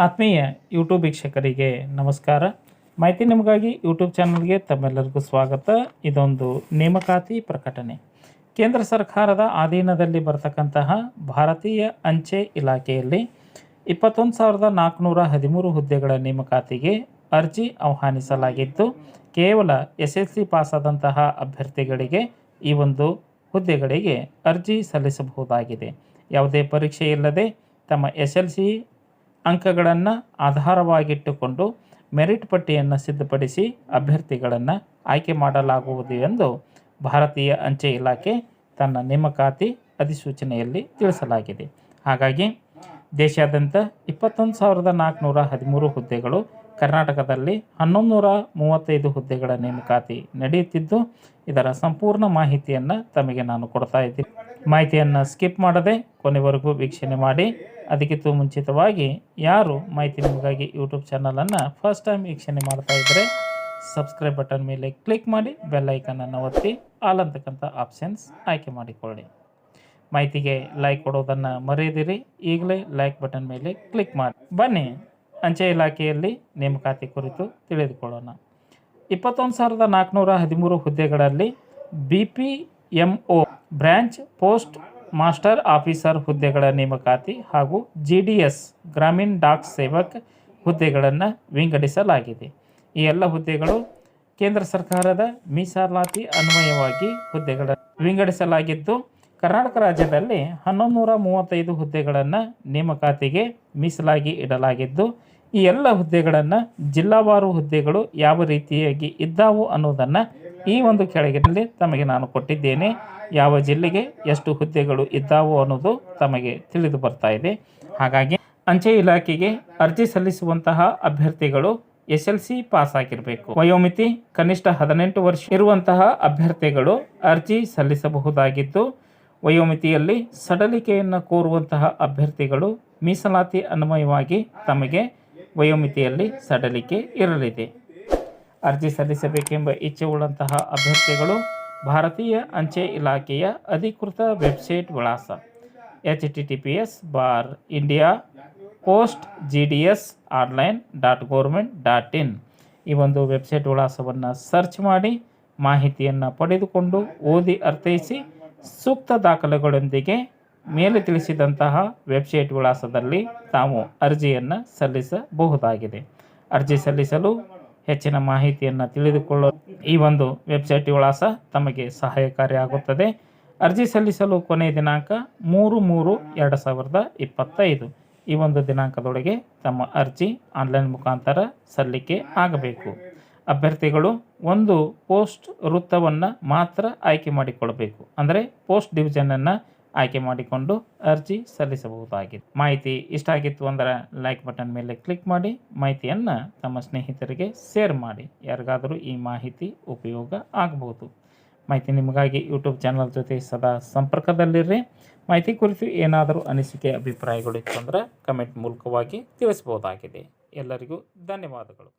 ಆತ್ಮೀಯ ಯೂಟ್ಯೂಬ್ ವೀಕ್ಷಕರಿಗೆ ನಮಸ್ಕಾರ. ಮಾಹಿತಿ ನಿಮಗಾಗಿ ಯೂಟ್ಯೂಬ್ ಚಾನಲ್ಗೆ ತಮ್ಮೆಲ್ಲರಿಗೂ ಸ್ವಾಗತ. ಇದೊಂದು ನೇಮಕಾತಿ ಪ್ರಕಟಣೆ. ಕೇಂದ್ರ ಸರ್ಕಾರದ ಅಧೀನದಲ್ಲಿ ಬರತಕ್ಕಂತಹ ಭಾರತೀಯ ಅಂಚೆ ಇಲಾಖೆಯಲ್ಲಿ ಇಪ್ಪತ್ತೊಂದು ಹುದ್ದೆಗಳ ನೇಮಕಾತಿಗೆ ಅರ್ಜಿ ಆಹ್ವಾನಿಸಲಾಗಿದ್ದು, ಕೇವಲ ಎಸ್ ಎಸ್ ಸಿ ಪಾಸಾದಂತಹ ಅಭ್ಯರ್ಥಿಗಳಿಗೆ ಈ ಒಂದು ಹುದ್ದೆಗಳಿಗೆ ಅರ್ಜಿ ಸಲ್ಲಿಸಬಹುದಾಗಿದೆ. ಯಾವುದೇ ಪರೀಕ್ಷೆ ಇಲ್ಲದೆ ತಮ್ಮ ಎಸ್ ಎಲ್ ಸಿ ಅಂಕಗಳನ್ನು ಆಧಾರವಾಗಿಟ್ಟುಕೊಂಡು ಮೆರಿಟ್ ಪಟ್ಟಿಯನ್ನು ಸಿದ್ಧಪಡಿಸಿ ಅಭ್ಯರ್ಥಿಗಳನ್ನು ಆಯ್ಕೆ ಮಾಡಲಾಗುವುದು ಎಂದು ಭಾರತೀಯ ಅಂಚೆ ಇಲಾಖೆ ತನ್ನ ನೇಮಕಾತಿ ಅಧಿಸೂಚನೆಯಲ್ಲಿ ತಿಳಿಸಲಾಗಿದೆ. ಹಾಗಾಗಿ ದೇಶಾದ್ಯಂತ ಇಪ್ಪತ್ತೊಂದು ಸಾವಿರದ ನಾಲ್ಕುನೂರ ಹದಿಮೂರು ಹುದ್ದೆಗಳು ಕರ್ನಾಟಕದಲ್ಲಿ ಹನ್ನೊಂದು ನೂರ ಮೂವತ್ತೈದು ಹುದ್ದೆಗಳ ನೇಮಕಾತಿ ನಡೆಯುತ್ತಿದ್ದು, ಇದರ ಸಂಪೂರ್ಣ ಮಾಹಿತಿಯನ್ನು ತಮಗೆ ನಾನು ಕೊಡ್ತಾ ಇದ್ದೀನಿ. ಮಾಹಿತಿಯನ್ನು ಸ್ಕಿಪ್ ಮಾಡದೆ ಕೊನೆವರೆಗೂ ವೀಕ್ಷಣೆ ಮಾಡಿ. ಅದಕ್ಕಿಂತ ಮುಂಚಿತವಾಗಿ ಯಾರು ಮಾಹಿತಿ ನಿಮಗಾಗಿ ಯೂಟ್ಯೂಬ್ ಚಾನಲನ್ನು ಫಸ್ಟ್ ಟೈಮ್ ವೀಕ್ಷಣೆ ಮಾಡ್ತಾ ಇದ್ದರೆ ಸಬ್ಸ್ಕ್ರೈಬ್ ಬಟನ್ ಮೇಲೆ ಕ್ಲಿಕ್ ಮಾಡಿ ಬೆಲ್ ಐಕನನ್ನು ಒತ್ತಿ ಆಲ್ ಅಂತಕ್ಕಂಥ ಆಪ್ಷನ್ಸ್ ಆಯ್ಕೆ ಮಾಡಿಕೊಳ್ಳಿ. ಮಾಹಿತಿಗೆ ಲೈಕ್ ಕೊಡೋದನ್ನು ಮರೆಯದಿರಿ. ಈಗಲೇ ಲೈಕ್ ಬಟನ್ ಮೇಲೆ ಕ್ಲಿಕ್ ಮಾಡಿ. ಬನ್ನಿ, ಅಂಚೆ ಇಲಾಖೆಯಲ್ಲಿ ನೇಮಕಾತಿ ಕುರಿತು ತಿಳಿದುಕೊಳ್ಳೋಣ. ಇಪ್ಪತ್ತೊಂದು ಸಾವಿರದ ನಾಲ್ಕುನೂರ ಹದಿಮೂರು ಹುದ್ದೆಗಳಲ್ಲಿ B P M branch post master officer ಹುದ್ದೆಗಳ ನೇಮಕಾತಿ ಹಾಗೂ G D S Gramin Dak Sevak ಹುದ್ದೆಗಳನ್ನು ವಿಂಗಡಿಸಲಾಗಿದೆ. ಈ ಎಲ್ಲ ಹುದ್ದೆಗಳು ಕೇಂದ್ರ ಸರ್ಕಾರದ ಮೀಸಲಾತಿ ಅನ್ವಯವಾಗಿ ಹುದ್ದೆಗಳ ವಿಂಗಡಿಸಲಾಗಿದ್ದು, ಕರ್ನಾಟಕ ರಾಜ್ಯದಲ್ಲಿ ಹನ್ನೊಂದು ನೂರ ಮೂವತ್ತೈದು ಹುದ್ದೆಗಳನ್ನು ನೇಮಕಾತಿಗೆ ಮೀಸಲಾಗಿ ಇಡಲಾಗಿದ್ದು, ಈ ಎಲ್ಲ ಹುದ್ದೆಗಳನ್ನು ಜಿಲ್ಲಾವಾರು ಹುದ್ದೆಗಳು ಯಾವ ರೀತಿಯಾಗಿ ಇದ್ದಾವು ಅನ್ನೋದನ್ನು ಈ ಒಂದು ಕೆಳಗಿನಲ್ಲಿ ತಮಗೆ ನಾನು ಕೊಟ್ಟಿದ್ದೇನೆ. ಯಾವ ಜಿಲ್ಲೆಗೆ ಎಷ್ಟು ಹುದ್ದೆಗಳು ಇದ್ದಾವೋ ಅನ್ನೋದು ತಮಗೆ ತಿಳಿದು ಬರ್ತಾ ಇದೆ. ಹಾಗಾಗಿ ಅಂಚೆ ಇಲಾಖೆಗೆ ಅರ್ಜಿ ಸಲ್ಲಿಸುವಂತಹ ಅಭ್ಯರ್ಥಿಗಳು ಎಸ್ ಎಲ್ ಸಿ ಪಾಸ್ ಆಗಿರಬೇಕು ವಯೋಮಿತಿ, ಕನಿಷ್ಠ ಹದಿನೆಂಟು ವರ್ಷ ಇರುವಂತಹ ಅಭ್ಯರ್ಥಿಗಳು ಅರ್ಜಿ ಸಲ್ಲಿಸಬಹುದಾಗಿದ್ದು, ವಯೋಮಿತಿಯಲ್ಲಿ ಸಡಲಿಕೆಯನ್ನು ಕೋರುವಂತಹ ಅಭ್ಯರ್ಥಿಗಳು ಮೀಸಲಾತಿ ಅನ್ವಯವಾಗಿ ತಮಗೆ ವಯೋಮಿತಿಯಲ್ಲಿ ಸಡಲಿಕೆ ಇರಲಿದೆ. ಅರ್ಜಿ ಸಲ್ಲಿಸಬೇಕೆಂಬ ಇಚ್ಛೆ ಉಳ್ಳಂತಹ ಅಭ್ಯರ್ಥಿಗಳು ಭಾರತೀಯ ಅಂಚೆ ಇಲಾಖೆಯ ಅಧಿಕೃತ ವೆಬ್ಸೈಟ್ ವಿಳಾಸ H T T P S bar India post G D S online dot government dot in ಈ ಒಂದು ವೆಬ್ಸೈಟ್ ವಿಳಾಸವನ್ನು ಸರ್ಚ್ ಮಾಡಿ ಮಾಹಿತಿಯನ್ನು ಪಡೆದುಕೊಂಡು ಓದಿ ಅರ್ಥೈಸಿ ಸೂಕ್ತ ದಾಖಲೆಗಳೊಂದಿಗೆ ಮೇಲೆ ತಿಳಿಸಿದಂತಹ ವೆಬ್ಸೈಟ್ ವಿಳಾಸದಲ್ಲಿ ತಾವು ಅರ್ಜಿಯನ್ನು ಸಲ್ಲಿಸಬಹುದಾಗಿದೆ. ಅರ್ಜಿ ಸಲ್ಲಿಸಲು ಹೆಚ್ಚಿನ ಮಾಹಿತಿಯನ್ನು ತಿಳಿದುಕೊಳ್ಳಲು ಈ ಒಂದು ವೆಬ್ಸೈಟ್ ವಿಳಾಸ ತಮಗೆ ಸಹಾಯಕಾರಿಯಾಗುತ್ತದೆ. ಅರ್ಜಿ ಸಲ್ಲಿಸಲು ಕೊನೆಯ ದಿನಾಂಕ ಮೂರು ಮೂರು ಎರಡು ಸಾವಿರದ ಇಪ್ಪತ್ತೈದು. ಈ ಒಂದು ದಿನಾಂಕದೊಳಗೆ ತಮ್ಮ ಅರ್ಜಿ ಆನ್ಲೈನ್ ಮುಖಾಂತರ ಸಲ್ಲಿಕೆ ಆಗಬೇಕು. ಅಭ್ಯರ್ಥಿಗಳು ಒಂದು ಪೋಸ್ಟ್ ವೃತ್ತವನ್ನು ಮಾತ್ರ ಆಯ್ಕೆ ಮಾಡಿಕೊಳ್ಳಬೇಕು ಅಂದರೆ ಪೋಸ್ಟ್ ಡಿವಿಷನನ್ನು ಆಯ್ಕೆ ಮಾಡಿಕೊಂಡು ಅರ್ಜಿ ಸಲ್ಲಿಸಬಹುದಾಗಿದೆ. ಮಾಹಿತಿ ಇಷ್ಟ ಆಗಿತ್ತು ಅಂದರೆ ಲೈಕ್ ಬಟನ್ ಮೇಲೆ ಕ್ಲಿಕ್ ಮಾಡಿ, ಮಾಹಿತಿಯನ್ನು ತಮ್ಮ ಸ್ನೇಹಿತರಿಗೆ ಶೇರ್ ಮಾಡಿ. ಯಾರಿಗಾದರೂ ಈ ಮಾಹಿತಿ ಉಪಯೋಗ ಆಗಬಹುದು. ಮಾಹಿತಿ ನಿಮಗಾಗಿ ಯೂಟ್ಯೂಬ್ ಚಾನಲ್ ಜೊತೆ ಸದಾ ಸಂಪರ್ಕದಲ್ಲಿರ್ರಿ. ಮಾಹಿತಿ ಕುರಿತು ಏನಾದರೂ ಅನಿಸಿಕೆ, ಅಭಿಪ್ರಾಯಗಳು ಇತ್ತು ಅಂದರೆ ಕಮೆಂಟ್ ಮೂಲಕವಾಗಿ ತಿಳಿಸ್ಬೋದಾಗಿದೆ ಎಲ್ಲರಿಗೂ ಧನ್ಯವಾದಗಳು.